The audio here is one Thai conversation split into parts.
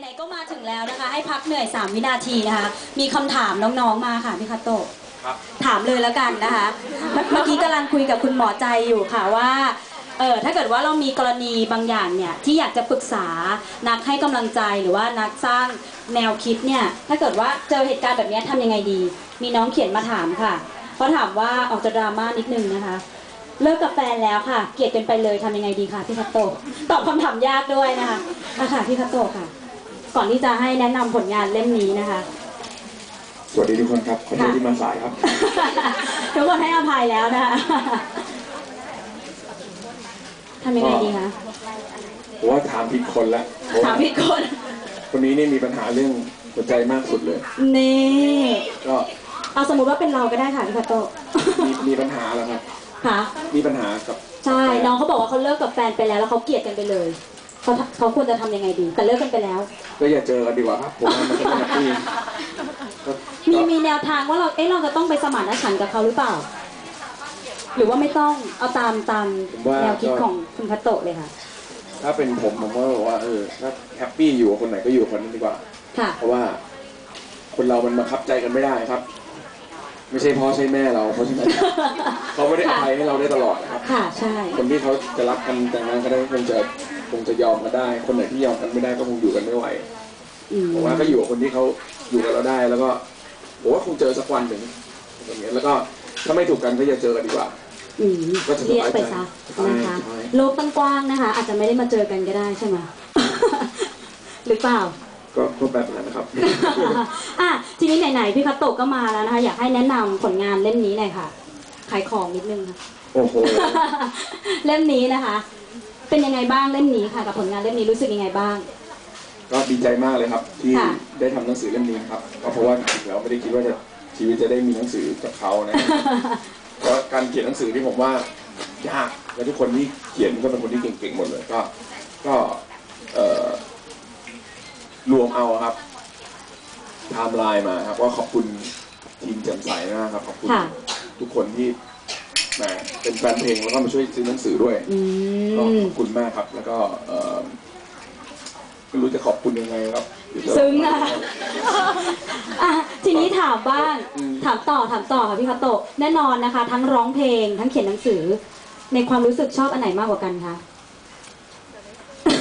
ไหนๆก็มาถึงแล้วนะคะ ให้พักเหนื่อย 3 วินาทีนะคะ มีคำถามน้องๆมาค่ะพี่คาโตะครับ ถามเลยแล้วกันนะคะ เมื่อเมื่อกี้กำลังคุยกับคุณหมอใจอยู่ค่ะว่าเออถ้าเกิดว่าเรามีกรณีบางอย่างเนี่ยที่อยากจะปรึกษานักให้กำลังใจหรือว่านักสร้างแนวคิดเนี่ยถ้าเกิดว่าเจอเหตุการณ์แบบเนี้ยทำยังไงดี มีน้องเขียนมาถามค่ะเขาถามว่าออกจะดราม่านิดนึงนะคะ เลิกกับแฟนแล้วค่ะ เกลียดกันไปเลยทำยังไงดีคะพี่คาโตะตอบคำถามยากด้วยนะคะอะค่ะพี่คาโตะค่ะ ก่อนที่จะให้แนะนำผลงานเล่มนี้นะคะ สวัสดีทุกคนครับขอโทษค่ะที่มาสายครับ ทุกคนให้อภัยแล้วนะคะทำยังไงดีคะผมว่าถามผิดคนละเพราะถาว่ามพี่คนคนนี้นี่มีปัญหาเรื่องหัวใจมากสุดเลยนี่ก็เอาสมมติว่าเป็นเราก็ได้ค่ะพี่คาโตะมีมีปัญหาแล้วครับค่ะมีปัญหากับใช่น้องเขาบอกว่าเขาเลิกกับแฟนไปแล้วแล้วเขาเกลียดกันไปเลย เขาเขาควรจะทำยังไงดี แต่เลิกกันไปแล้ว ก็อย่าเจอกันดีกว่าครับผมว่ามันจะไม่แฮปปี้ก็มีก็มีแนวทางว่าเราเอ๊ะเราจะต้องไปสมานฉันท์กับเขาหรือเปล่า หรือว่าไม่ต้องเอาตามตามแนวคิดของคุณคาโตะเลยค่ะ ถ้าเป็นผมผมก็บอกว่าเออถ้าแฮปปี้อยู่กับคนไหนก็อยู่กับคนนั้นดีกว่า ค่ะ เพราะว่า คนเรามันบังคับใจกันไม่ได้ครับ ไม่ใช่พ่อใช่แม่เราเพราะฉะนั้นเขาไม่ได้อภัยให้เราได้ตลอดนะครับ ค่ะใช่ คนที่เขาจะรักกันแต่งงานกันได้คงจะคงจะยอมกันได้ คนไหนที่ยอมกันไม่ได้ก็คงอยู่กันไม่ไหวอืมผมว่าก็อยู่กับคนที่เขาอยู่กับเราได้ แล้วก็ผมว่าคงเจอสักวันหนึ่งอย่างเงี้ยแล้วก็ถ้าไม่ถูกกันก็อย่าเจอกันดีกว่า อืมก็จะสเรียกบายใจไปซะนะคะใช่โลกตั้งกว้างนะคะ อาจจะไม่ได้มาเจอกันก็ได้ใช่ไหม หรือเปล่า ก็ก็แบบนั้นนะครับ อะทีนี้ไหนๆพี่คาโตะก็มาแล้วนะคะ อยากให้แนะนำผลงานเล่มนี้หน่อยค่ะ ขายของนิดนึงค่ะ โอ้โห เล่มนี้นะคะ เป็นยังไงบ้างเล่มนี้ค่ะกับผลงานเล่มนี้รู้สึกยังไงบ้าง ก็ดีใจมากเลยครับ ที่ค่ะได้ทำหนังสือเล่มนี้ครับก็เพราะว่าจริงๆแล้วไม่ได้คิดว่าจะชีวิตจะได้มีหนังสือกับเขานะ เพราะการเขียนหนังสือที่ผมว่ายากและทุกคนที่เขียนก็เป็นคนที่เก่งๆหมดเลยก็ ก็เอ่อ รวมเอาครับไทม์ไลน์มาครับก็ขอบคุณทีมแจ่มใสมากครับ ขอบคุณค่ะ ทุกคนที่แหมเป็นแฟนเพลงแล้วก็มาช่วยซื้อหนังสือด้วย อืก็ม ขอบคุณมากครับ แล้วก็เอ่อไม่รู้จะขอบคุณยังไงครับเดี๋ยวจ ซึ้งอะอะ ทีนี้ถามบ้าง อืม ถามต่อ ถามต่อค่ะพี่คาโตะแน่นอนนะคะ ทั้งร้องเพลง ทั้งเขียนหนังสือ ในความรู้สึกชอบอันไหนมากกว่ากันคะ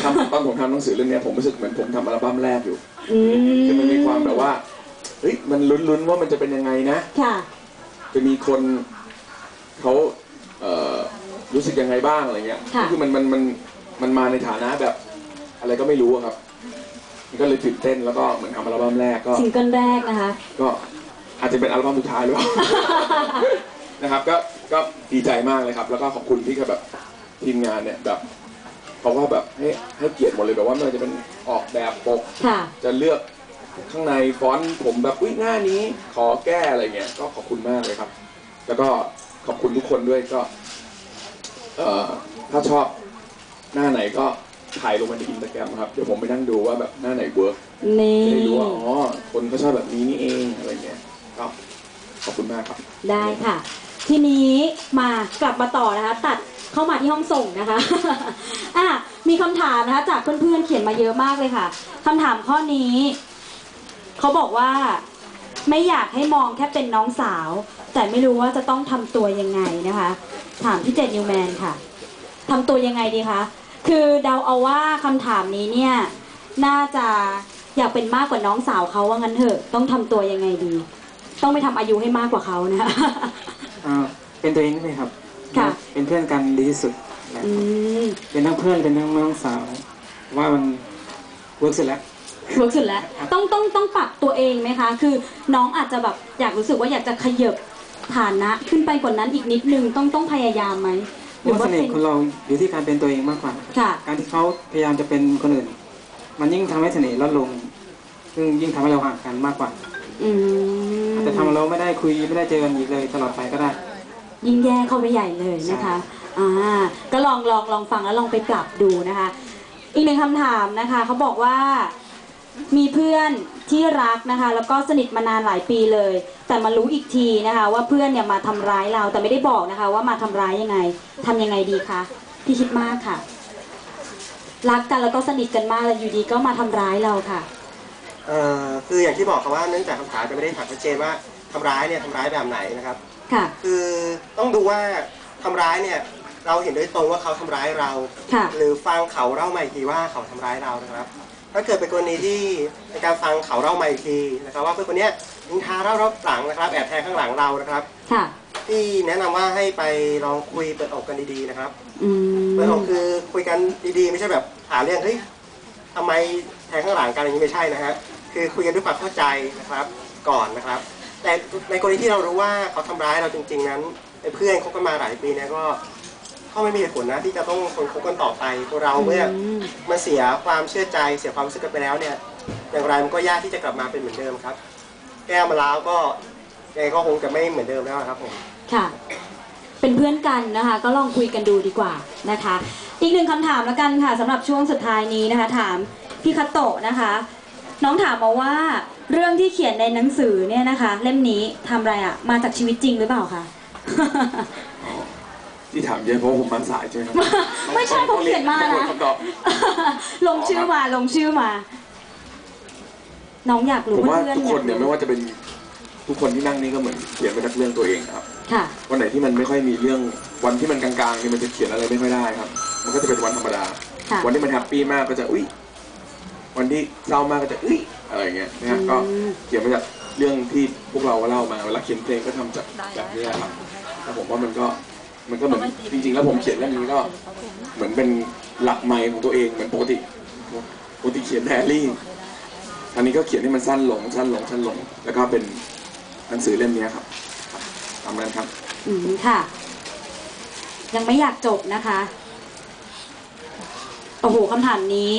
ทำตอนผมทำหนังสือเรื่องเนี้ยผมรู้สึกเหมือนผมทำอัลบั้มแรกอยู่อืมคือมันมีความแบบว่าเฮ้ยมันลุ้นๆว่ามันจะเป็นยังไงนะ ค่ะ จะมีคนเขาเอ่อรู้สึกยังไงบ้างอะไรเงี้ยค่ะ คือมันมันมันมันมาในฐานะแบบ อะไรก็ไม่รู้อะครับมันก็เลยตื่นเต้นแล้วก็เหมือนทำอัลบั้มแรกก็ ซิงเกิลแรกนะคะ ก็อาจจะเป็นอัลบั้มสุดท้ายหรือเปล่า นะครับก็ก็ดีใจมากเลยครับ แล้วก็ขอบคุณที่แบบทีมงานเนี่ยแบบ เขาก็แบบให้ให้เกียรติหมดเลยแบบว่าไม่ว่าจะเป็นออกแบบปก ค่ะ จะเลือกข้างในฟอนต์ผมแบบอุ้ยหน้านี้ขอแก้อะไรเงี้ยก็ขอบคุณมากเลยครับ แล้วก็ขอบคุณทุกคนด้วยก็ เอ่อถ้าชอบหน้าไหนก็ถ่ายลงมาในอินสตาแกรมครับเดี๋ยวผมไปนั่งดูว่าแบบหน้าไหนเวิร์กนี่ จะได้รู้ว่าอ๋อคนเขาชอบแบบนี้นี่เองอะไรเงี้ยก็ขอบคุณมากครับ ได้ค่ะ ทีนี้มากลับมาต่อนะคะ ตัด เข้ามาที่ห้องส่งนะคะอะมีคำถามนะคะจากเพื่อนๆเขียนมาเยอะมากเลยค่ะคำถามข้อนี้เขาบอกว่าไม่อยากให้มองแค่เป็นน้องสาว แต่ไม่รู้ว่าจะต้องทำตัวยังไงนะคะ ถามพี่เจดนิวแมนค่ะทำตัวยังไงดีคะคือเดาเอาว่าคำถามนี้เนี่ยน่าจะอยากเป็นมากกว่าน้องสาวเขาว่างั้นเถอะ ต้องทำตัวยังไงดี ต้องไปทำอายุให้มากกว่าเขานะคะอ่าเป็นตัวเองนี่เลยครับ ค่ะ เป็นเพื่อนกันดีที่สุดแล้วอืมเป็นทั้งเพื่อนเป็นทั้งน้องสาว ว่ามันเวิร์กสุดแล้ว เวิร์กสุดแล้ว ต้องต้องต้องปรับตัวเองไหมคะ คือน้องอาจจะแบบอยากรู้สึกว่าอยากจะขยับฐานะขึ้นไปกว่านั้นอีกนิดนึงต้องต้องพยายามไหมหรือว่าว่าเสน่เป็นห์คนเราอยู่ที่การเป็นตัวเองมากกว่า ค่ะ การที่เขาพยายามจะเป็นคนอื่น มันยิ่งทำให้เสน่ห์ลดลง ซึ่งยิ่งทำให้เราห่างกันมากกว่าอืมอาจจะทำให้เราไม่ได้คุยไม่ได้เจอกันอีกเลยตลอดไปก็ได้ ยิ่งแย่เข้าไปใหญ่เลยนะคะอ่าก็ลองลองลองฟังแล้วลองไปปรับดูนะคะ อีกหนึ่งคำถามนะคะเขาบอกว่ามีเพื่อนที่รักนะคะ แล้วก็สนิทมานานหลายปีเลย แต่มารู้อีกทีนะคะ ว่าเพื่อนเนี่ยมาทำร้ายเราแต่ไม่ได้บอกนะคะ ว่ามาทำร้ายยังไงทำยังไงดีคะพี่คิดมากค่ะ รักกันแล้วก็สนิทกันมากแล้วอยู่ดีก็มาทำร้ายเราค่ะเอ่อคืออย่างที่บอกครับว่าเนื่องจากคำถามจะไม่ได้ถามชัดเจนว่าทำร้ายเนี่ยทำร้ายแบบไหนนะครับ ค่ะ คือต้องดูว่าทำร้ายเนี่ย เราเห็นโดยตรงว่าเขาทำร้ายเรา ค่ะ หรือฟังเขาเล่ามาอีกทีว่าเขาทำร้ายเรานะครับ ถ้าเกิดเป็นกรณีที่ในการฟังเขาเล่ามาอีกทีนะครับ ว่าเพื่อนคนเนี้ยนินทาเรารอบหลังนะครับ แอบแทงข้างหลังเรานะครับ ค่ะ ที่แนะนำว่าให้ไปลองคุยเปิดอกกันดีๆนะครับ อืม เปิดอกคือคุยกันดีๆ ไม่ใช่แบบหาเรื่องเฮ้ยทำไมแทงข้างหลังกันอย่างนี้ไม่ใช่นะฮะคือคุยกันด้วยความเข้าใจนะครับ ก่อนนะครับ แต่ในกรณีที่เรารู้ว่าเขาทำร้ายเราจริง ๆ นั้นเป็นเพื่อนคบกันมาหลายปีเนี่ยก็ก็ไม่มีเหตุผลนะที่จะต้องทนคบกันต่อไปพวกเราเมื่อมมันเสียความเชื่อใจเสียความรู้สึกกันไปแล้วเนี่ย อย่างไรมันก็ยากที่จะกลับมาเป็นเหมือนเดิมครับ แก้วมาแล้วก็ยังไงก็คงจะไม่เหมือนเดิมแล้วครับผมค่ะ เป็นเพื่อนกันนะคะ ก็ลองคุยกันดูดีกว่านะคะ อีกหนึ่งคำถามแล้วกันค่ะสำหรับช่วงสุดท้ายนี้นะคะ ถามพี่คัตโตะนะคะ น้องถามมาว่า เรื่องที่เขียนในหนังสือเนี่ยนะคะ เล่มนี้ทำอะไรอะมาจากชีวิตจริงหรือเปล่าคะ ที่ถามเยอะเพราะว่าผมมาสายใช่ไหมครับไม่ใช่ผมเขียนมานะ คำตอบ ลงชื่อมาลงชื่อมา น้องอยากรู้ผมว่าเพื่อนทุกๆคนเนี่ยอไม่รู้ว่าจะเป็นทุกคนที่นั่งนี่ก็เหมือนเขียนไปจากเรื่องตัวเองครับ ค่ะ วันไหนที่มันไม่ค่อยมีเรื่องวันที่มันกลางๆเนี่ยมันจะเขียนอะไรไม่ค่อยได้ครับ มันก็จะเป็นวันธรรมดา ค่ะ วันที่มันแฮปปี้มากก็จะอุ้ยวันที่เศร้ามากก็จะอุ้ย อะไรอย่างเงี้ยนะฮะก็อืมเขียนมาจากเรื่องที่พวกเราเล่ามาเวลาเขียนเพลงก็ทำจากแบบนี้ครับแล้วผมว่ามันก็มันก็เหมือนจริง ๆ แล้วผมเขียนเรื่องนี้ก็เหมือนเป็นหลักไมค์ของตัวเองเหมือนปกติปกติเขียนไดอารี่ อันนี้ก็เขียนให้มันสั้นลงสั้นลงสั้นลง แล้วก็เป็นหนังสือเล่มนี้ครับทำนั้นครับ อืมค่ะ ยังไม่อยากจบนะคะโอ้โหคำถามนี้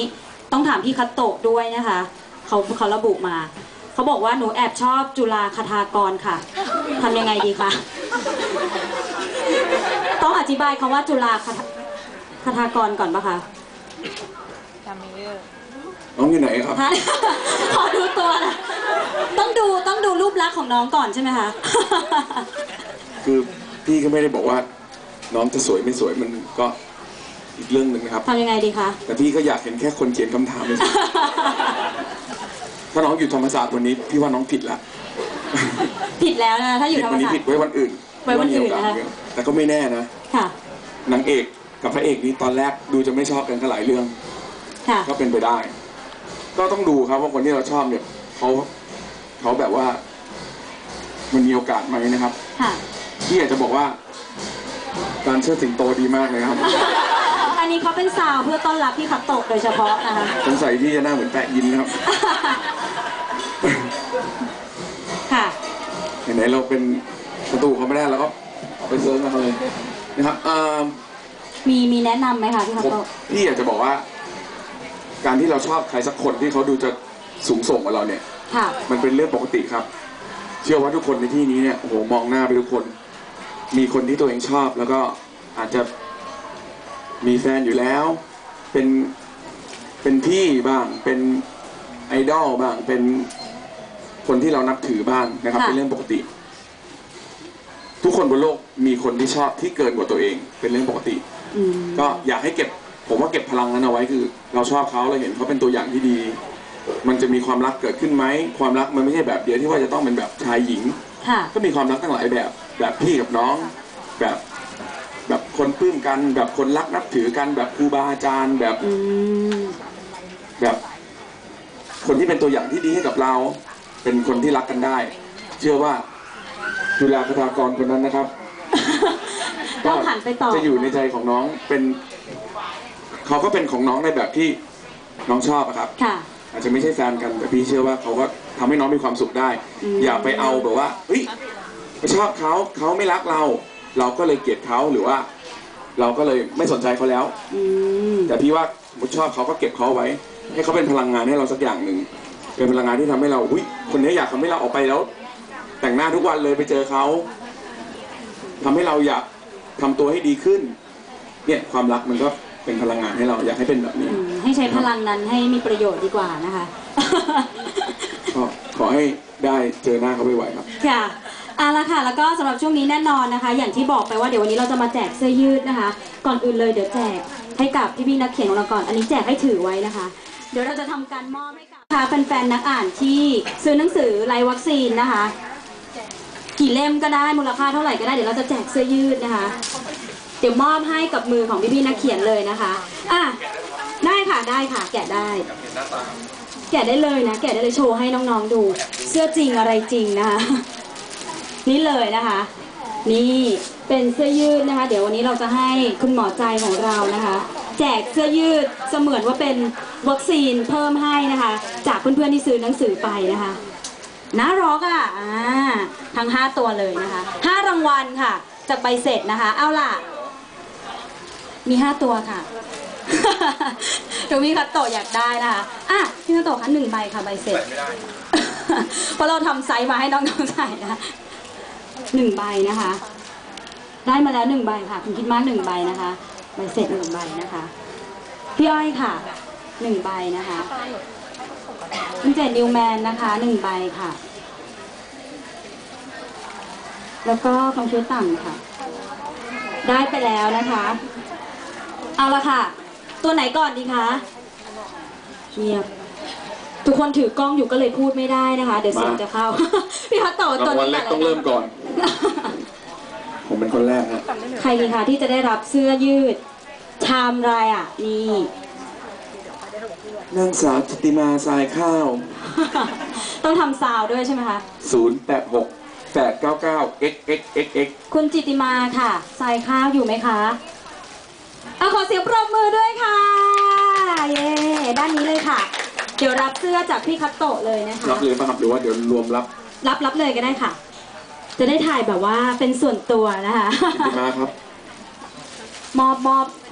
ต้องถามพี่คัตโตะด้วยนะคะ เขาเขาระบุมา เขาบอกว่าหนูแอบชอบจุฬาคทากรค่ะทำยังไงดีคะต้องอธิบายคำว่าจุฬาคทาคทากรก่อนปะคะน้องอยู่ไหนครับฮะขอดูตัวนะต้องดูต้องดูรูปลักษณ์ของน้องก่อนใช่ไหมคะคือพี่ก็ไม่ได้บอกว่า น้องจะสวยไม่สวยมันก็อีกเรื่องหนึ่งนะครับทำยังไงดีคะแต่พี่ก็อยากเห็นแค่คนเขียนคำถามเลย ถ้าน้องอยู่ธรรมศาสตร์วันนี้พี่ว่าน้องผิดละผิดแล้วนะถ้าอยู่ผิดธรรมวันนี้ศาสตผิดร์ ไว้วันอื่นไว้วันอื่นนะคะ แต่ก็ไม่แน่นะค่ะ นางเอกกับพระเอกนี้ตอนแรกดูจะไม่ชอบกันก็หลายเรื่อง ค่ะ ก็เป็นไปได้ ก็ต้องดูครับว่าคนที่เราชอบเนี่ยเขาเขาแบบว่า มันมีโอกาสไหมนะครับค่ะ พี่อยากจะบอกว่า การเชิดสิงโตดีมากเลยครับ อันนี้เขาเป็นซาวเพื่อต้อนรับพี่คัตโตะโดยเฉพาะนะคะ สงสัยพี่จะหน้าเหมือนแปะยินนะครับ ไหนๆเราเป็นประตูเขาไม่ได้เราก็เอาไปเซิร์ชมาเขาเลยนะครับเอ่อมีมีแนะนำไหมคะพี่คัตผมโตะพี่อยากจะบอกว่า การที่เราชอบใครสักคนที่เขาดูจะสูงส่งกว่าเราเนี่ย ค่ะ มันเป็นเรื่องปกติครับ เชื่อว่าทุกคนในที่นี้เนี่ยโอ้โหมองหน้าไปทุกคน มีคนที่ตัวเองชอบ แล้วก็อาจจะมีแฟนอยู่แล้ว เป็นเป็นพี่บ้าง เป็นไอดอลบ้าง เป็น คนที่เรานับถือบ้างนะครับ ค่ะ เป็นเรื่องปกติ ทุกคนบนโลกมีคนที่ชอบที่เกินกว่าตัวเอง เป็นเรื่องปกติ อืมก็อยากให้เก็บ ผมว่าเก็บพลังนั้นเอาไว้คือ เราชอบเขาเราเห็นเขาเป็นตัวอย่างที่ดี มันจะมีความรักเกิดขึ้นไหมความรักมันไม่ใช่แบบเดียวที่ว่าจะต้องเป็นแบบชายหญิง ค่ะ ก็มีความรักตั้งหลายแบบ แบบพี่กับน้อง แบบแบบคนปลื้มกัน แบบคนรักนับถือกัน แบบครูบาอาจารย์แบบ อืม แบบคนที่เป็นตัวอย่างที่ดีให้กับเรา เป็นคนที่รักกันได้ เชื่อว่าจุฬาคทากรคนนั้นนะครับต้องหันไปต่อจะอยู่ในใจของน้องเป็นเขาก็เป็นของน้องในแบบที่น้องชอบอะครับค่ะ อาจจะไม่ใช่แฟนกันแต่พี่เชื่อว่าเขาก็ทำให้น้องมีความสุขได้อืมอย่าไปเอาแบบว่าเฮ้ยไปชอบเขาเขาไม่รักเรา เราก็เลยเกลียดเขาหรือว่า เราก็เลยไม่สนใจเขาแล้วอืมแต่พี่ว่าสมมุติชอบเขาก็เก็บเขาไว้ ให้เขาเป็นพลังงานให้เราสักอย่างหนึ่ง เป็นพลังงานที่ทำให้เราหุ้ยคนนี้อยากทำให้เราออกไปแล้ว แต่งหน้าทุกวันเลยไปเจอเขาทำให้เราอยากทำตัวให้ดีขึ้น เนี่ยความรักมันก็เป็นพลังงานให้เราอยากให้เป็นแบบนี้ อืมให้ใช้พลังนั้นให้มีประโยชน์ดีกว่านะคะ ก็ขอให้ได้เจอหน้าเขาไวๆครับ ค่ะเอาละค่ะ แล้วก็สำหรับช่วงนี้แน่นอนนะคะ อย่างที่บอกไปว่าเดี๋ยววันนี้เราจะมาแจกเสื้อยืดนะคะ ก่อนอื่นเลยเดี๋ยวแจกให้ให้กับพี่ๆนักเขียนของเราก่อน อันนี้แจกให้ถือไว้นะคะ เดี๋ยวเราจะทำการมอบให้กับ คะแฟนๆนักอ่านที่ซื้อหนังสือรายวัคซีนนะคะ กี่เล่มก็ได้มูลค่าเท่าไหร่ก็ได้เดี๋ยวเราจะแจกเสื้อยืดนะคะ เดี๋ยวมอบให้กับมือของพี่ๆนักเขียนเลยนะคะอะได้ค่ะได้ค่ะ แกะได้ แกะได้เลยนะ แกะได้เลยโชว์ให้น้องๆดู เสื้อจริงอะไรจริงนะคะ นี่เลยนะคะ นี่เป็นเสื้อยืดนะคะ เดี๋ยววันนี้เราจะให้คุณหมอใจของเรานะคะ แจกเสื้อยืดเสมือนว่าเป็นวัคซีนเพิ่มให้นะคะ จากเพื่อนๆที่ซื้อหนังสือไปนะคะน่ารักอะอ่าทั้ง 5 ตัวเลยนะคะ5รางวัลค่ะ จากใบเสร็จนะคะ เอาล่ะ มี 5 ตัวค่ะเดี๋ยวพี่คัตโตะอยากได้นะคะอะพี่คัตโตะคะหนึ่งใบค่ะใบเสร็จไม่ได้เพราะเราทำไซส์มาให้น้องๆใส่นะคะหนึ่งใบนะคะ ได้มาแล้วหนึ่งใบค่ะคุณคิดมาหนึ่งใบนะคะ ใบเสร็จหนึ่งใบนะคะ พี่อ้อยค่ะหนึ่งใบนะคะคุณเจนนิวแมนนะคะหนึ่งใบค่ะ แล้วก็คอมพิวต่ำค่ะ ได้ไปแล้วนะคะ เอาละค่ะ ตัวไหนก่อนดีคะเงียบทุกคนถือกล้องอยู่ก็เลยพูดไม่ได้นะคะ เดี๋ยวเสียงมาจะเข้า พี่พัดต่อตัวรางวัลนี้แรกต้องเริ่มก่อนผม เป็นคนแรกฮะใครดีคะที่จะได้รับเสื้อยืด ชามรายอะ นี่นางสาวจิตติมาทรายข้าว ต้องทำซาวด์ด้วยใช่ไหมคะ 086 899 xxxx คุณจิตติมาค่ะใส่ข้าวอยู่ไหมคะเอาขอเสียงปรบมือด้วยค่ะ เย้ด้านนี้เลยค่ะ เดี๋ยวรับเสื้อจากพี่คัตโตะเลยนะคะ รับเลยป่ะครับหรือว่าเดี๋ยวรวมรับ รับรับเลยก็ได้ค่ะ จะได้ถ่ายแบบว่าเป็นส่วนตัวนะคะจิตติมาครับ มอบมอบ